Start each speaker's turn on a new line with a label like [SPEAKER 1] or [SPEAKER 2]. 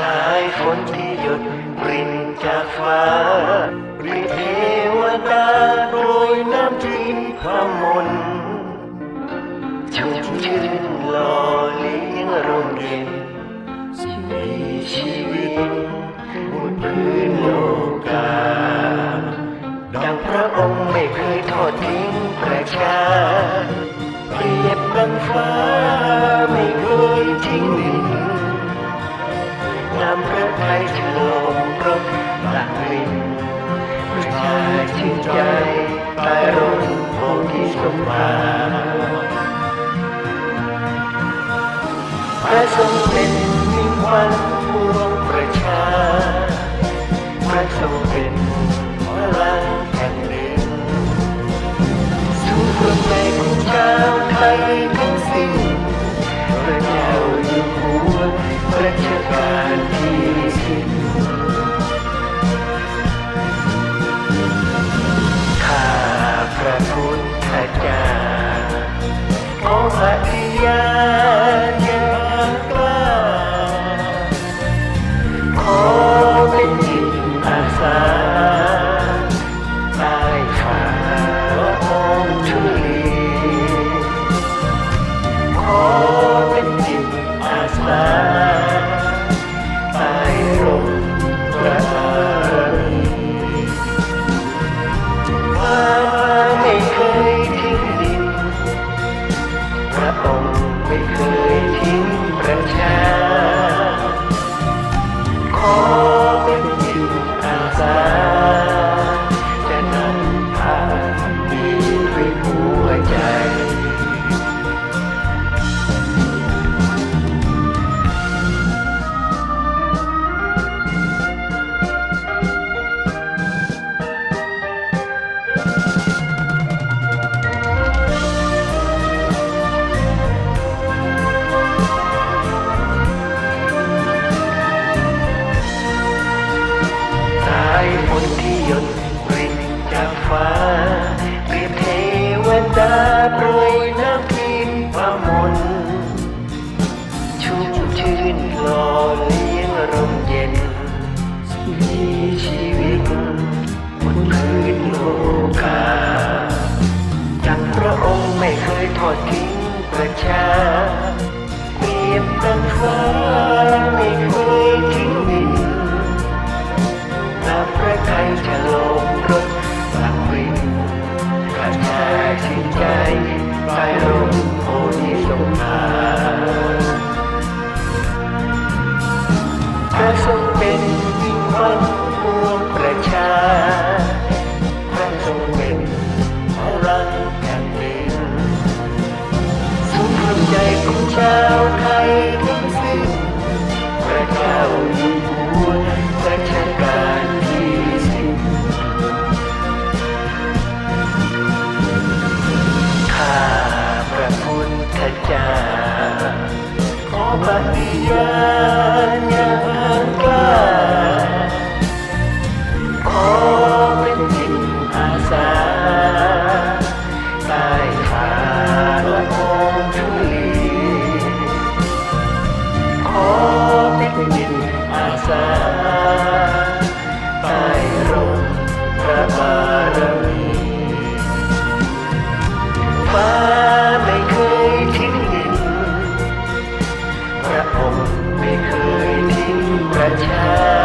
[SPEAKER 1] สายฝนที่หยุดปรินจากฟ้าริเทวดาโรยน้ำทิ้งพระมนชุ่มชื่น ใจใต้ร่มโพธิสมภารพระทรงเป็นมิ่งขวัญ home. ผมไม่เคยทิ้งประชา